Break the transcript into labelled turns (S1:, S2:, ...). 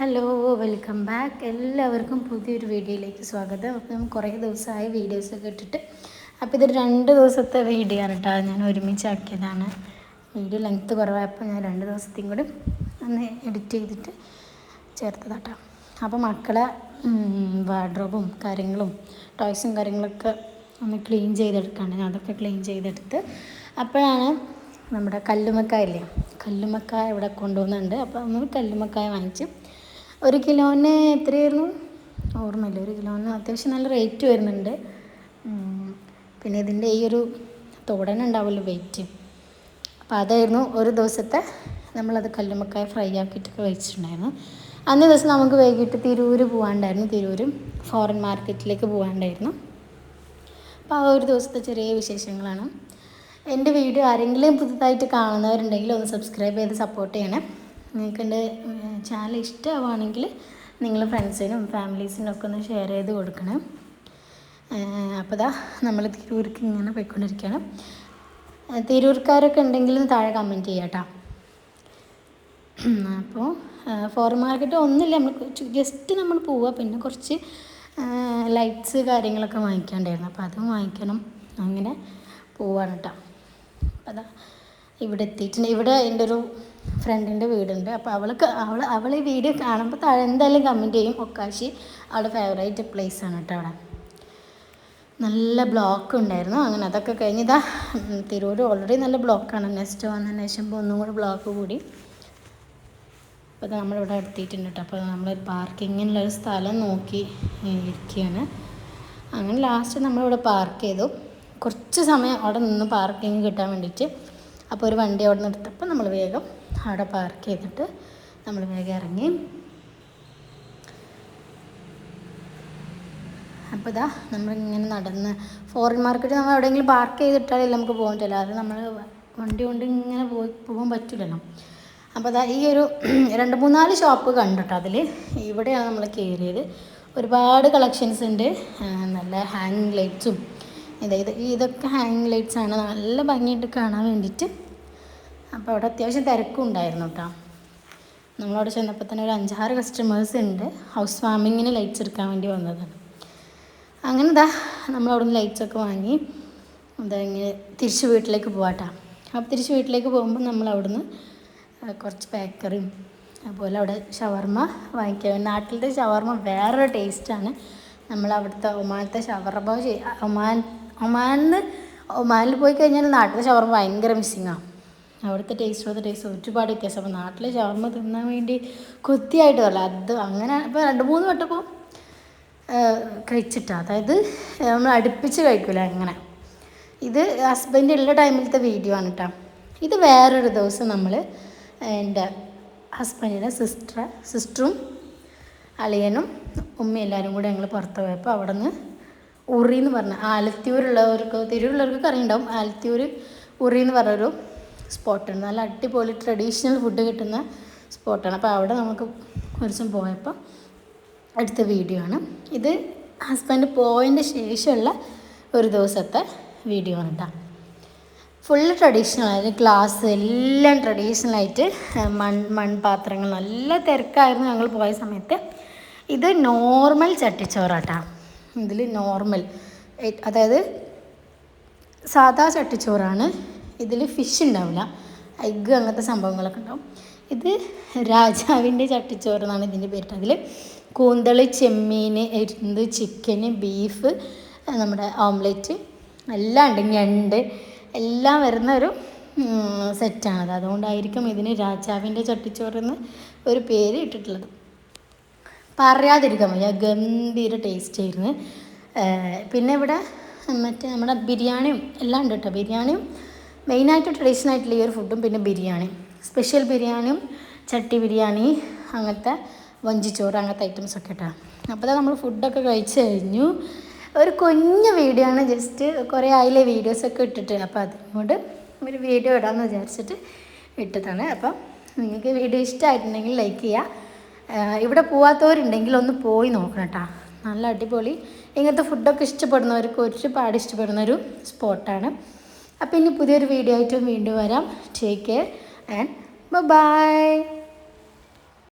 S1: Hello welcome back എല്ലാവർക്കും പുതിയൊരു വീഡിയോയിലേക്ക് സ്വാഗതം. അപ്പം കുറേ ദിവസമായി വീഡിയോസൊക്കെ ഇട്ടിട്ട്. അപ്പോൾ ഇതൊരു രണ്ട് ദിവസത്തെ വീഡിയോ ആണ് കേട്ടോ. ഞാൻ ഒരുമിച്ചാക്കിയതാണ് വീഡിയോ ലെങ്ത്ത് കുറവായപ്പോൾ ഞാൻ രണ്ട് ദിവസത്തെയും കൂടി ഒന്ന് എഡിറ്റ് ചെയ്തിട്ട് ചേർത്തതാട്ടോ അപ്പോൾ മക്കളെ വാർഡ്രോബും കാര്യങ്ങളും ടോയ്സും കാര്യങ്ങളൊക്കെ ഒന്ന് ക്ലീൻ ചെയ്തെടുക്കാണ്. ഞാൻ അതൊക്കെ ക്ലീൻ ചെയ്തെടുത്ത് അപ്പോഴാണ് നമ്മുടെ കല്ലുമക്കായ ഇല്ലേ? കല്ലുമക്കായ ഇവിടെ കൊണ്ടുവന്നുണ്ട് അപ്പോൾ നമ്മൾ കല്ലുമക്കായ വാങ്ങിച്ചു ഒരു കിലോന് എത്രയായിരുന്നു? ഓർമ്മയില്ല ഒരു കിലോന് അത്യാവശ്യം നല്ല റേറ്റ് വരുന്നുണ്ട്. പിന്നെ ഇതിന്റെ ഈ ഒരു തോടനുണ്ടാവുമല്ലോ വെയിറ്റ് അപ്പോൾ അതായിരുന്നു ഒരു ദിവസത്തെ നമ്മളത് കല്ലുമക്കായ ഫ്രൈ ആക്കിയിട്ടൊക്കെ വെച്ചിട്ടുണ്ടായിരുന്നു. അന്നേ ദിവസം നമുക്ക് വൈകിട്ട് തിരൂർ പോകാണ്ടായിരുന്നു തിരൂർ ഫോറിൻ മാർക്കറ്റിലേക്ക് പോകാണ്ടായിരുന്നു അപ്പോൾ ആ ഒരു ദിവസത്തെ ചെറിയ വിശേഷങ്ങളാണ്. എന്റെ വീഡിയോ ആരെങ്കിലും പുതുതായിട്ട് കാണുന്നവരുണ്ടെങ്കിൽ ഒന്ന് സബ്സ്ക്രൈബ് ചെയ്ത് സപ്പോർട്ട് ചെയ്യണേ. നിങ്ങൾക്ക് എന്റെ ചാനൽ ഇഷ്ടമാവുകയാണെങ്കിൽ നിങ്ങൾ ഫ്രണ്ട്സിനും ഫാമിലീസിനും ഒക്കെ ഒന്ന് ഷെയർ ചെയ്ത് കൊടുക്കണം. അപ്പോൾ ദാ നമ്മൾ തിരൂർക്ക് ഇങ്ങനെ പോയിക്കൊണ്ടിരിക്കുകയാണ്. ഏഹ് തിരൂർക്കാരൊക്കെ ഉണ്ടെങ്കിൽ താഴെ കമന്റ് ചെയ്യാട്ടോ. അപ്പോൾ ഫോറിൻ മാർക്കറ്റ് ഒന്നുമില്ല. നമ്മൾ ജസ്റ്റ് നമ്മൾ പോവുക പിന്നെ കുറച്ച് ലൈറ്റ്സ് കാര്യങ്ങളൊക്കെ വാങ്ങിക്കാണ്ടായിരുന്നു. അപ്പോൾ അതും വാങ്ങിക്കണം. അങ്ങനെ പോവാണ് കേട്ടോ. അപ്പോൾ അതാ ഇവിടെ എത്തിയിട്ടുണ്ട്. ഇവിടെ എന്റെ ഒരു ഫ്രണ്ടിന്റെ വീടുണ്ട്. അപ്പോൾ അവൾക്ക് അവൾ അവൾ ഈ വീഡിയോ കാണുമ്പോൾ താഴെ എന്തായാലും കമന്റ് ചെയ്യും. ഒക്കാശി അവളുടെ ഫേവറേറ്റ് പ്ലേസ് ആണ് കേട്ടോ അവിടെ. നല്ല ബ്ലോക്ക് ഉണ്ടായിരുന്നു. അങ്ങനെ അതൊക്കെ കഴിഞ്ഞ് ഇതാ തിരൂർ ഓൾറെഡി നല്ല ബ്ലോക്കാണ് നെക്സ്റ്റ് വന്നതിന് ശേഷം ഇപ്പോൾ ഒന്നും കൂടി ബ്ലോക്ക് കൂടി. അപ്പോൾ നമ്മളിവിടെ എത്തിയിട്ടുണ്ട് കേട്ടോ അപ്പോൾ നമ്മൾ പാർക്കിങ്ങിനുള്ളൊരു സ്ഥലം നോക്കി ഇരിക്കുകയാണ് അങ്ങനെ ലാസ്റ്റ് നമ്മളിവിടെ പാർക്ക് ചെയ്തു. കുറച്ച് സമയം അവിടെ നിന്ന് പാർക്കിംഗ് കിട്ടാൻ വേണ്ടിയിട്ട്. അപ്പോൾ ഒരു വണ്ടി അവിടെ നിർത്തപ്പോൾ നമ്മൾ വേഗം അവിടെ പാർക്ക് ചെയ്തിട്ട് നമ്മൾ വേഗം ഇറങ്ങി. അപ്പോൾ ഇതാ നമ്മളിങ്ങനെ നടന്ന് ഫോറിൻ മാർക്കറ്റ് നമ്മൾ എവിടെയെങ്കിലും പാർക്ക് ചെയ്തിട്ടാലേ നമുക്ക് പോകാൻ പറ്റില്ല. അത് നമ്മൾ വണ്ടി കൊണ്ട് ഇങ്ങനെ പോയി പോകാൻ പറ്റില്ലല്ലോ. അപ്പോൾ അതാ ഈ ഒരു രണ്ട് മൂന്നാൽ ഷോപ്പ് കണ്ടിട്ടോ അതിൽ? ഇവിടെയാണ് നമ്മൾ കയറിയത്. ഒരുപാട് കളക്ഷൻസ് ഉണ്ട്. നല്ല ഹാങ്ങിങ് ലൈറ്റ്സും ഇത് ഇത് ഇതൊക്കെ ഹാങ്ങിങ് ലൈറ്റ്സ് ആണ്. നല്ല ഭംഗിയായിട്ട് കാണാൻ വേണ്ടിയിട്ട് അപ്പോൾ അവിടെ അത്യാവശ്യം തിരക്കും ഉണ്ടായിരുന്നു കേട്ടോ നമ്മളവിടെ ചെന്നപ്പോൾ തന്നെ ഒരു അഞ്ചാറ് കസ്റ്റമേഴ്സ് ഉണ്ട്. ഹൗസ് വാമിങ്ങിന് ലൈറ്റ്സ് എടുക്കാൻ വേണ്ടി വന്നതാണ്. അങ്ങനെ ഇതാ നമ്മൾ അവിടുന്ന് ലൈറ്റ്സ് ഒക്കെ വാങ്ങി. എന്താ ഇങ്ങനെ തിരിച്ച് വീട്ടിലേക്ക് പോവാട്ടാ അപ്പോൾ തിരിച്ച് വീട്ടിലേക്ക് പോകുമ്പോൾ നമ്മൾ അവിടുന്ന് കുറച്ച് ബേക്കറിയും അതുപോലെ അവിടെ ഷവർമ്മ വാങ്ങിക്കാൻ നാട്ടിലത്തെ ഷവർമ്മ വേറൊരു ടേസ്റ്റാണ് നമ്മൾ അവിടുത്തെ ഒമാനത്തെ ഷവർമ്മ ഒമാൻ ഒമാനിൽ ഒമാനിൽ പോയി കഴിഞ്ഞാൽ നാട്ടിലെ ഷവർമ്മ ഭയങ്കര മിസ്സിങ്ങാണ് അവിടുത്തെ ടേസ്റ്റ് അവിടുത്തെ ടേസ്റ്റ് ഒരുപാട് വ്യത്യാസം. അപ്പോൾ നാട്ടിലെ ഷവർമ്മ തിന്നാൻ വേണ്ടി കൊത്തിയായിട്ട് തല്ല അത് അങ്ങനെ ഇപ്പോൾ രണ്ട് മൂന്ന് വട്ടപ്പോൾ കഴിച്ചിട്ടാണ് അതായത് നമ്മൾ അടുപ്പിച്ച് കഴിക്കില്ല അങ്ങനെ. ഇത് ഹസ്ബൻഡ് ഉള്ള ടൈമിലത്തെ വീഡിയോ ആണ് കേട്ടോ ഇത് വേറൊരു ദിവസം നമ്മൾ എന്റെ ഹസ്ബൻഡിന്റെ സിസ്റ്റർ സിസ്റ്ററും അളിയനും ഉമ്മയും എല്ലാവരും കൂടെ ഞങ്ങൾ പുറത്ത് പോയപ്പോൾ അവിടെ നിന്ന് ഉറി എന്ന് പറഞ്ഞ ആലത്തിയൂരുള്ളവർക്ക് തിരുവുള്ളവർക്ക് കറിയുണ്ടാവും ആലത്തിയൂർ ഉറി എന്ന് പറഞ്ഞൊരു സ്പോട്ടുണ്ട് നല്ല അടിപൊളി ട്രഡീഷണൽ ഫുഡ് കിട്ടുന്ന സ്പോട്ടാണ്. അപ്പോൾ അവിടെ നമുക്ക് ഒരു ദിവസം പോയപ്പോൾ അടുത്ത വീഡിയോ ആണ്. ഇത് ഹസ്ബൻഡ് പോയതിന്റെ ശേഷമുള്ള ഒരു ദിവസത്തെ വീഡിയോ ആണ് കേട്ടോ ഫുള്ള് ട്രഡീഷണൽ ആയിരുന്നു ഗ്ലാസ് എല്ലാം ട്രഡീഷണൽ ആയിട്ട് മൺ മൺപാത്രങ്ങൾ നല്ല തിരക്കായിരുന്നു ഞങ്ങൾ പോയ സമയത്ത്. ഇത് നോർമൽ ചട്ടിച്ചോറാട്ടാ ഇതിൽ നോർമൽ അതായത് സാധാ ചട്ടിച്ചോറാണ്. ഇതിൽ ഫിഷ് ഉണ്ടാവില്ല. എഗ്ഗ് അങ്ങനത്തെ സംഭവങ്ങളൊക്കെ ഉണ്ടാവും. ഇത് രാജാവിന്റെ ചട്ടിച്ചോറ് എന്നാണ് ഇതിന്റെ പേര് അതിൽ കൂന്തളി ചെമ്മീൻ എരുന്ത് ചിക്കന് ബീഫ് നമ്മുടെ ഓംലെറ്റ് എല്ലാം ഉണ്ട് ഞണ്ട് എല്ലാം വരുന്ന ഒരു സെറ്റാണത് അതുകൊണ്ടായിരിക്കും ഇതിന് രാജാവിന്റെ ചട്ടിച്ചോറെന്ന് ഒരു പേര് ഇട്ടിട്ടുള്ളത്. പറയാതിരിക്കാൻ വയ്യ. ഗംഭീര ടേസ്റ്റ് ആയിരുന്നു. പിന്നെ ഇവിടെ മറ്റേ നമ്മുടെ ബിരിയാണിയും എല്ലാം ഉണ്ട് കേട്ടോ. ബിരിയാണിയും മെയിനായിട്ട് ട്രഡീഷണൽ ആയിട്ടുള്ള ഈ ഒരു ഫുഡും പിന്നെ ബിരിയാണി. സ്പെഷ്യൽ ബിരിയാണിയും ചട്ടി ബിരിയാണി അങ്ങനത്തെ വഞ്ചിച്ചോറ് അങ്ങനത്തെ ഐറ്റംസ് ഒക്കെ കേട്ടോ അപ്പോൾ നമ്മൾ ഫുഡൊക്കെ കഴിച്ച് കഴിഞ്ഞു. ഒരു കുഞ്ഞു വീഡിയോ ആണ് ജസ്റ്റ് കുറേ ആയില്ലേ വീഡിയോസൊക്കെ ഇട്ടിട്ട്. അപ്പോൾ അതിനോട് ഒരു വീഡിയോ ഇടാമെന്ന് വിചാരിച്ചിട്ട് ഇട്ടതാണ്. അപ്പം നിങ്ങൾക്ക് വീഡിയോ ഇഷ്ടമായിട്ടുണ്ടെങ്കിൽ ലൈക്ക് ചെയ്യുക ഇവിടെ പോവാത്തവരുണ്ടെങ്കിൽ ഒന്ന് പോയി നോക്കണം കേട്ടോ നല്ല അടിപൊളി. ഇങ്ങനത്തെ ഫുഡൊക്കെ ഇഷ്ടപ്പെടുന്നവർക്ക് ഒരുപാട് ഇഷ്ടപ്പെടുന്ന ഒരു സ്പോട്ടാണ് അപ്പോൾ ഇനി പുതിയൊരു വീഡിയോ ആയിട്ടും വീണ്ടും വരാം. Take care and by